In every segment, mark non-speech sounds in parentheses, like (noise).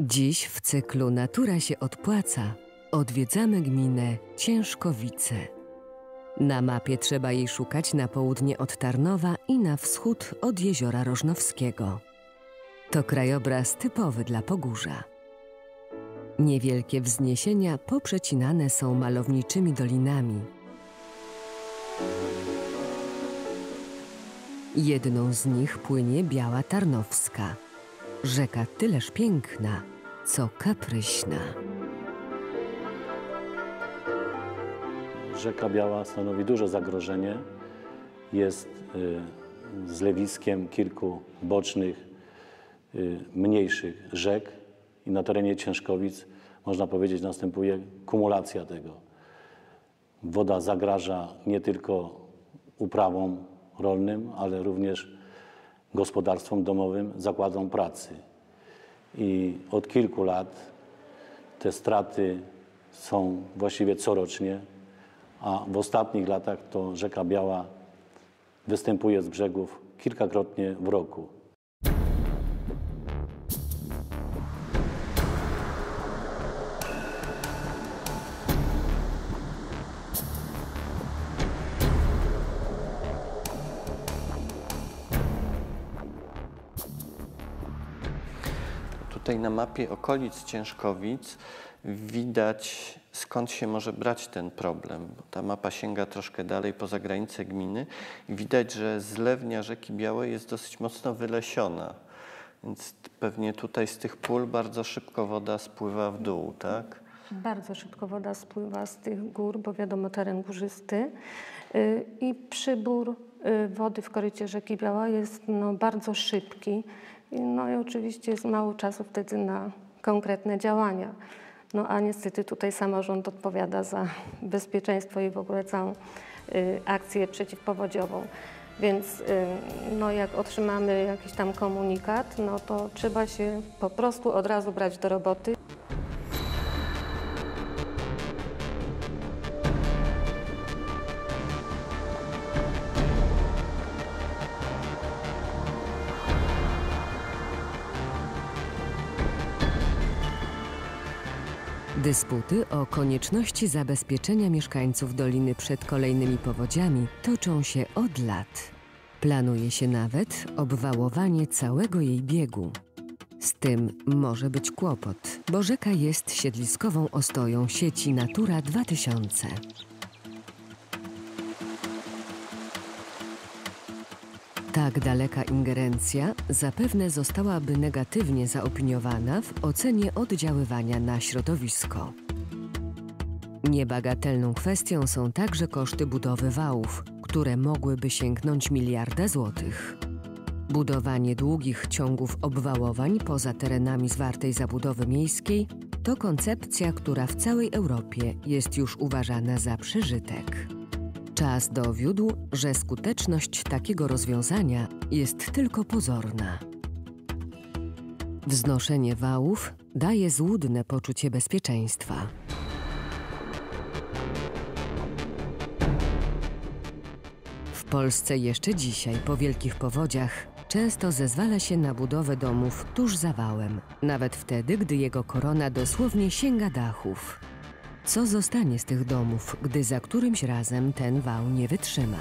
Dziś w cyklu Natura się odpłaca odwiedzamy gminę Ciężkowice. Na mapie trzeba jej szukać na południe od Tarnowa i na wschód od jeziora Rożnowskiego. To krajobraz typowy dla Pogórza. Niewielkie wzniesienia poprzecinane są malowniczymi dolinami. Jedną z nich płynie Biała Tarnowska. Rzeka tyleż piękna, co kapryśna. Rzeka Biała stanowi duże zagrożenie. Jest y, zlewiskiem kilku bocznych, y, mniejszych rzek i na terenie Ciężkowic, można powiedzieć, następuje kumulacja tego. Woda zagraża nie tylko uprawom rolnym, ale również gospodarstwom domowym, zakładom pracy. I od kilku lat te straty są właściwie corocznie a w ostatnich latach to rzeka Biała występuje z brzegów kilkakrotnie w roku. Tutaj na mapie okolic Ciężkowic widać skąd się może brać ten problem. Ta mapa sięga troszkę dalej poza granice gminy i widać, że zlewnia rzeki Białej jest dosyć mocno wylesiona. Więc pewnie tutaj z tych pól bardzo szybko woda spływa w dół, tak? Bardzo szybko woda spływa z tych gór, bo wiadomo teren górzysty. Y, I przybór y, wody w korycie rzeki Biała jest no, bardzo szybki. No i oczywiście jest mało czasu wtedy na konkretne działania. No a niestety tutaj samorząd odpowiada za bezpieczeństwo i w ogóle całą y, akcję przeciwpowodziową. Więc y, no, jak otrzymamy jakiś tam komunikat, no to trzeba się po prostu od razu brać do roboty. Dysputy o konieczności zabezpieczenia mieszkańców doliny przed kolejnymi powodziami toczą się od lat. Planuje się nawet obwałowanie całego jej biegu. Z tym może być kłopot, bo rzeka jest siedliskową ostoją sieci Natura 2000. Tak daleka ingerencja zapewne zostałaby negatywnie zaopiniowana w ocenie oddziaływania na środowisko. Niebagatelną kwestią są także koszty budowy wałów, które mogłyby sięgnąć miliarda złotych. Budowanie długich ciągów obwałowań poza terenami zwartej zabudowy miejskiej to koncepcja, która w całej Europie jest już uważana za przeżytek. Czas dowiódł, że skuteczność takiego rozwiązania jest tylko pozorna. Wznoszenie wałów daje złudne poczucie bezpieczeństwa. W Polsce jeszcze dzisiaj, po wielkich powodziach, często zezwala się na budowę domów tuż za wałem, nawet wtedy, gdy jego korona dosłownie sięga dachów. Co zostanie z tych domów, gdy za którymś razem ten wał nie wytrzyma?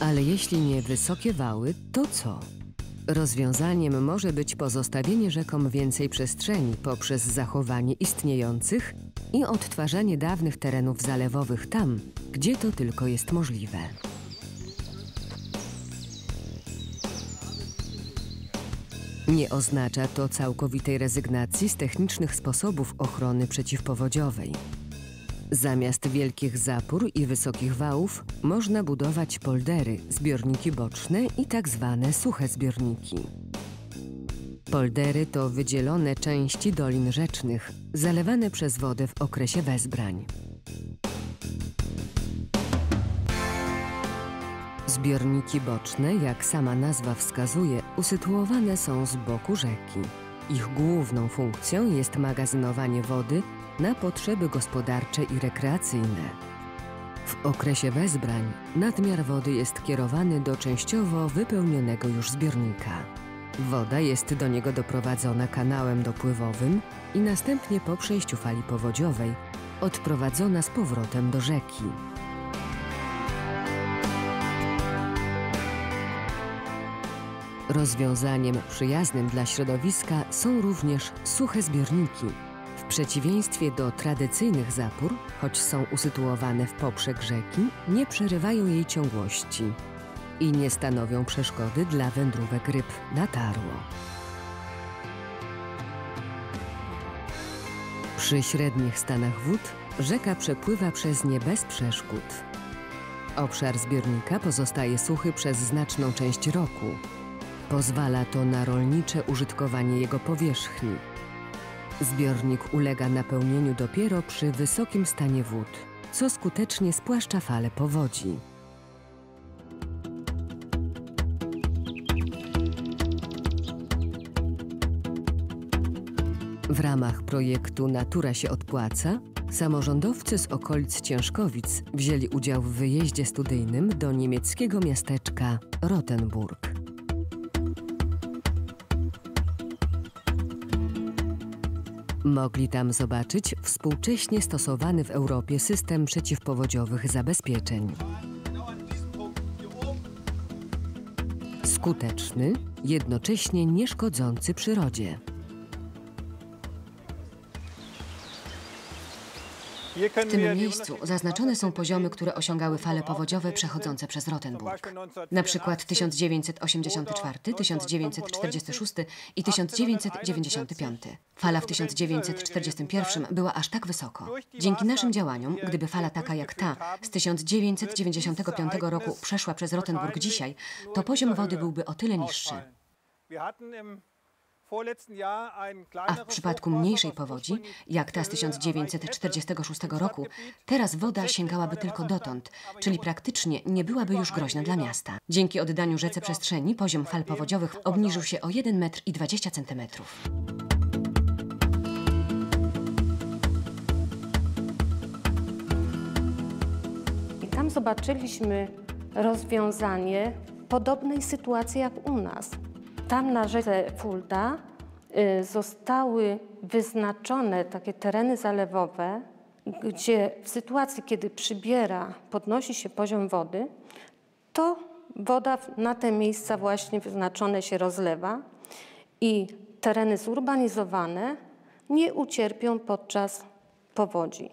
Ale jeśli nie wysokie wały, to co? Rozwiązaniem może być pozostawienie rzekom więcej przestrzeni poprzez zachowanie istniejących i odtwarzanie dawnych terenów zalewowych tam, gdzie to tylko jest możliwe. Nie oznacza to całkowitej rezygnacji z technicznych sposobów ochrony przeciwpowodziowej. Zamiast wielkich zapór i wysokich wałów można budować poldery, zbiorniki boczne i tak zwane suche zbiorniki. Poldery to wydzielone części dolin rzecznych, zalewane przez wodę w okresie wezbrań. Zbiorniki boczne, jak sama nazwa wskazuje, usytuowane są z boku rzeki. Ich główną funkcją jest magazynowanie wody na potrzeby gospodarcze i rekreacyjne. W okresie wezbrań nadmiar wody jest kierowany do częściowo wypełnionego już zbiornika. Woda jest do niego doprowadzona kanałem dopływowym i następnie po przejściu fali powodziowej odprowadzona z powrotem do rzeki. Rozwiązaniem przyjaznym dla środowiska są również suche zbiorniki. W przeciwieństwie do tradycyjnych zapór, choć są usytuowane w poprzek rzeki, nie przerywają jej ciągłości i nie stanowią przeszkody dla wędrówek ryb na tarło. Przy średnich stanach wód rzeka przepływa przez nie bez przeszkód. Obszar zbiornika pozostaje suchy przez znaczną część roku. Pozwala to na rolnicze użytkowanie jego powierzchni. Zbiornik ulega napełnieniu dopiero przy wysokim stanie wód, co skutecznie spłaszcza fale powodzi. W ramach projektu Natura się odpłaca samorządowcy z okolic Ciężkowic wzięli udział w wyjeździe studyjnym do niemieckiego miasteczka Rottenburg. Mogli tam zobaczyć współcześnie stosowany w Europie system przeciwpowodziowych zabezpieczeń. Skuteczny, jednocześnie nieszkodzący przyrodzie. W tym miejscu zaznaczone są poziomy, które osiągały fale powodziowe przechodzące przez Rottenburg. Na przykład 1984, 1946 i 1995. Fala w 1941 była aż tak wysoko. Dzięki naszym działaniom, gdyby fala taka jak ta z 1995 roku przeszła przez Rottenburg dzisiaj, to poziom wody byłby o tyle niższy. A w przypadku mniejszej powodzi, jak ta z 1946 roku, teraz woda sięgałaby tylko dotąd, czyli praktycznie nie byłaby już groźna dla miasta. Dzięki oddaniu rzece przestrzeni poziom fal powodziowych obniżył się o 1 metr i 20 centymetrów. I tam zobaczyliśmy rozwiązanie podobnej sytuacji jak u nas. Tam na rzece Fulda y, zostały wyznaczone takie tereny zalewowe, gdzie w sytuacji, kiedy przybiera, podnosi się poziom wody, to woda na te miejsca właśnie wyznaczone się rozlewa i tereny zurbanizowane nie ucierpią podczas powodzi.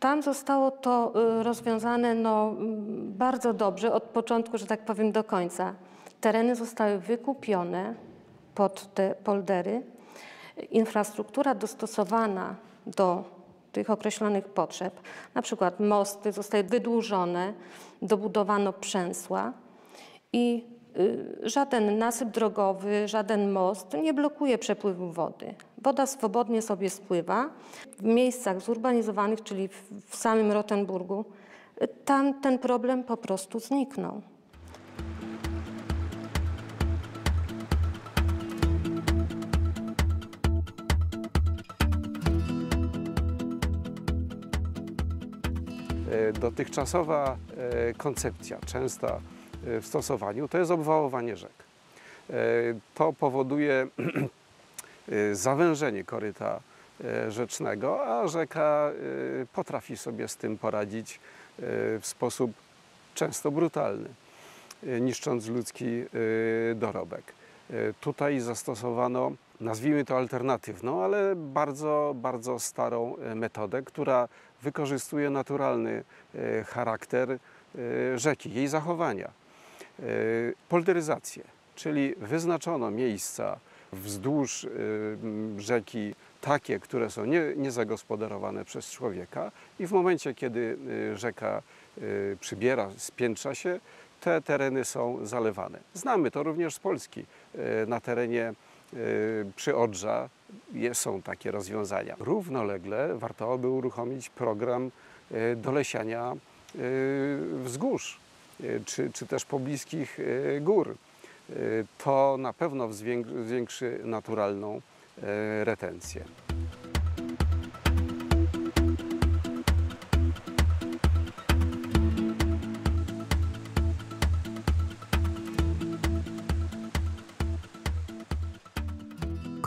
Tam zostało to y, rozwiązane no, mm, bardzo dobrze, od początku, że tak powiem, do końca. Tereny zostały wykupione pod te poldery. Infrastruktura dostosowana do tych określonych potrzeb, na przykład mosty zostały wydłużone, dobudowano przęsła i y, żaden nasyp drogowy, żaden most nie blokuje przepływu wody. Woda swobodnie sobie spływa. W miejscach zurbanizowanych, czyli w, samym Rottenburgu, y, tam ten problem po prostu zniknął. Dotychczasowa e, koncepcja, częsta e, w stosowaniu, to jest obwałowanie rzek. E, To powoduje (clears throat) zawężenie koryta rzecznego, a rzeka potrafi sobie z tym poradzić w sposób często brutalny, niszcząc ludzki dorobek. Tutaj zastosowano, nazwijmy to alternatywną, ale bardzo, bardzo starą metodę, która wykorzystuje naturalny e, charakter e, rzeki, jej zachowania. E, Polderyzację, czyli wyznaczono miejsca wzdłuż rzeki takie, które są nie, niezagospodarowane przez człowieka i w momencie, kiedy rzeka przybiera, spiętrza się, te tereny są zalewane. Znamy to również z Polski. Na terenie przy Odrza je- są takie rozwiązania. Równolegle warto by uruchomić program e, dolesiania e, wzgórz e, czy, czy też pobliskich gór. To na pewno zwięk- zwiększy naturalną retencję.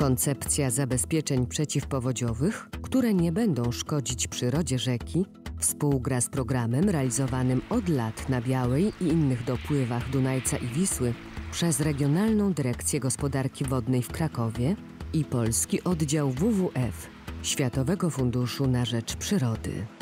Koncepcja zabezpieczeń przeciwpowodziowych, które nie będą szkodzić przyrodzie rzeki, współgra z programem realizowanym od lat na Białej i innych dopływach Dunajca i Wisły przez Regionalną Dyrekcję Gospodarki Wodnej w Krakowie i Polski Oddział WWF Światowego Funduszu na Rzecz Przyrody.